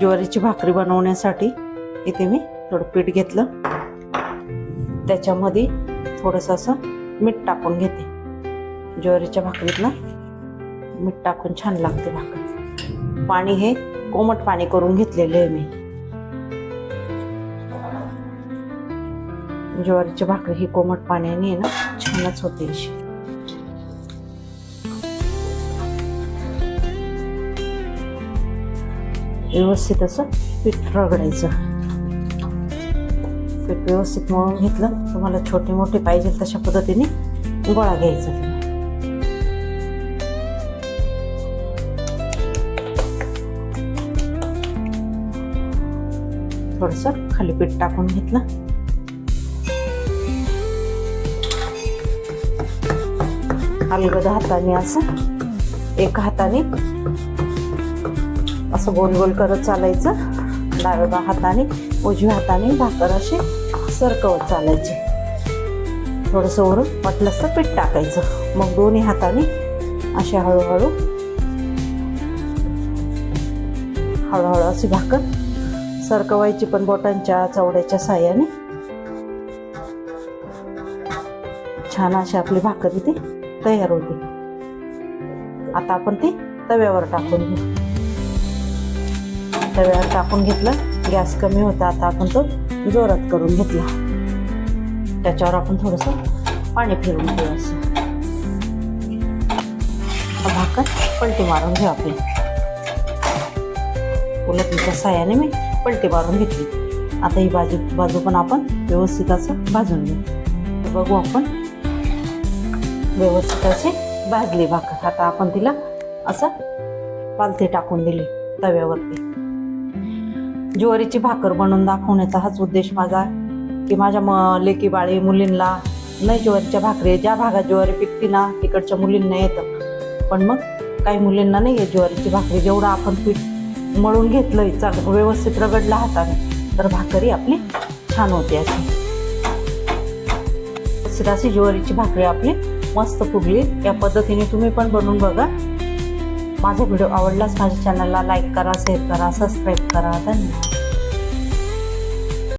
ज्वारीची भाकरी बनवण्यासाठी इथे मी थोडं पीठ घेतलं. त्याच्यामध्ये थोडंसं असं मीठ टाकून घेते. ज्वारीच्या भाकरीतलं मीठ टाकून छान लागते भाकरी. पाणी हे कोमट पाणी करून घेतलेलं आहे मी. ज्वारीची भाकरी ही कोमट पाण्याने ना छानच होते व्यवस्थित असं पीठ रगडायचं. पीठ व्यवस्थित मळून घेतलं. तुम्हाला छोटे मोठे पाहिजे तशा पद्धतीने गोळा घ्यायचा. थोडंसं थोडस खाली पीठ टाकून घेतलं. अलगद हाताने असं एका हाताने असं गोल गोल करत चालायचं. डाव्या हाताने उजव्या हाताने भाकर अशी सरकवत चालायची. थोडंसं वरून वाटलं तर पीठ टाकायचं. मग दोन्ही हाताने असे हळूहळू हळूहळू अशी भाकर सरकवायची पण बोटांच्या चवड्याच्या साह्याने. छान अशी आपली भाकर इथे तयार होते. आता आपण ती तव्यावर टाकून घेऊ. तव्यावर टाकून घेतलं. गॅस कमी होता आता आपण तो जोरात करून घेतला. त्याच्यावर आपण थोडंसं पाणी फिरवून घेऊ असं. भाकर पलटी मारून घेऊ आपली. उलटणीच्या साह्याने मी पलटी मारून घेतली. आता ही बाजू बाजू पण आपण व्यवस्थित असं भाजून घेऊ. बघू आपण. व्यवस्थित अशी भाजली भाकर. आता आपण तिला असं पालथी टाकून दिली तव्यावरती. ज्वारीची भाकर बनवून दाखवण्याचा हाच उद्देश माझा आहे. की माझ्या म लेकी बाळी मुलींना नाही ज्वारीच्या भाकरी ज्या भागात ज्वारी पिकते ना तिकडच्या मुलींना येतं. पण मग काही मुलींना नाही आहे ज्वारीची भाकरी. जेवढं आपण पीठ मळून घेतलंय चांगलं व्यवस्थित रगडला हाताने तर भाकरी आपली छान होते अशी. दुसरी अशी ज्वारीची भाकरी आपली मस्त फुगली. या पद्धतीने तुम्ही पण बनवून बघा. माझा व्हिडिओ आवडलाच माझ्या चॅनलला लाईक करा शेअर करा सबस्क्राईब करा. धन्यवाद.